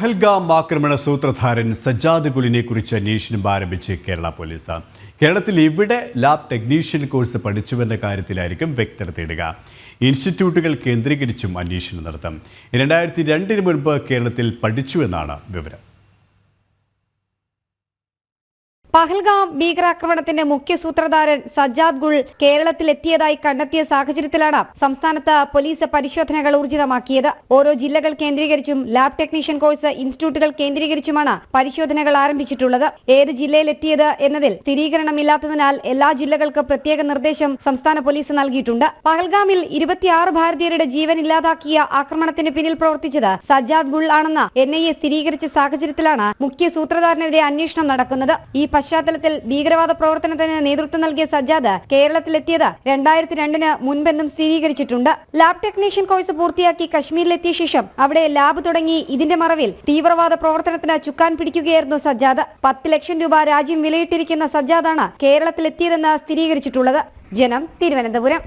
പഹൽഗാം ആക്രമണ സൂത്രധാരൻ സജ്ജാദ് ഗുലിനെ കുറിച്ച് അന്വേഷണം ആരംഭിച്ച് കേരള പോലീസ്. കേരളത്തിൽ ഇവിടെ ലാബ് ടെക്നീഷ്യൻ കോഴ്സ് പഠിച്ചുവെന്ന കാര്യത്തിലായിരിക്കും വ്യക്തത തേടുക. ഇൻസ്റ്റിറ്റ്യൂട്ടുകൾ കേന്ദ്രീകരിച്ചും അന്വേഷണം നടത്തും. രണ്ടായിരത്തി രണ്ടിന് മുൻപ് കേരളത്തിൽ പഠിച്ചുവെന്നാണ് വിവരം. പഹൽഗാം ഭീകരാക്രമണത്തിന്റെ മുഖ്യ സൂത്രധാരൻ സജ്ജാദ് ഗുൾ കേരളത്തിലെത്തിയതായി കണ്ടെത്തിയ സാഹചര്യത്തിലാണ് സംസ്ഥാനത്ത് പോലീസ് പരിശോധനകൾ ഊർജിതമാക്കിയത്. ഓരോ ജില്ലകൾ കേന്ദ്രീകരിച്ചും ലാബ് ടെക്നീഷ്യൻ കോഴ്സ് ഇൻസ്റ്റിറ്റ്യൂട്ടുകൾ കേന്ദ്രീകരിച്ചുമാണ് പരിശോധനകൾ ആരംഭിച്ചിട്ടുള്ളത്. ഏത് ജില്ലയിലെത്തിയത് എന്നതിൽ സ്ഥിരീകരണമില്ലാത്തതിനാൽ എല്ലാ ജില്ലകൾക്കും പ്രത്യേക നിർദ്ദേശം സംസ്ഥാന പോലീസ് നൽകിയിട്ടുണ്ട്. പഹൽഗാമിൽ ഇരുപത്തിയാറ് ഭാരതീയരുടെ ജീവൻ ഇല്ലാതാക്കിയ ആക്രമണത്തിന് പിന്നിൽ പ്രവർത്തിച്ചത് സജ്ജാദ് ഗുൾ ആണെന്ന് എൻ ഐ എ സ്ഥിരീകരിച്ച സാഹചര്യത്തിലാണ് മുഖ്യ സൂത്രധാരനെതിരെ അന്വേഷണം നടക്കുന്നത്. ഈ പശ്ചാത്തലത്തിൽ ഭീകരവാദ പ്രവർത്തനത്തിന് നേതൃത്വം നൽകിയ സജ്ജാദ് കേരളത്തിലെത്തിയത് രണ്ടായിരത്തി രണ്ടിന് മുൻപെന്നും സ്ഥിരീകരിച്ചിട്ടുണ്ട്. ലാബ് ടെക്നീഷ്യൻ കോഴ്സ് പൂർത്തിയാക്കി കശ്മീരിലെത്തിയ ശേഷം അവിടെ ലാബ് തുടങ്ങി. ഇതിന്റെ മറവിൽ തീവ്രവാദ പ്രവർത്തനത്തിന് ചുക്കാൻ പിടിക്കുകയായിരുന്നു സജ്ജാദ്. പത്ത് ലക്ഷം രൂപ രാജ്യം വിലയിട്ടിരിക്കുന്ന സജ്ജാദാണ് കേരളത്തിലെത്തിയതെന്ന് സ്ഥിരീകരിച്ചിട്ടുള്ളത്. ജനം തിരുവനന്തപുരം.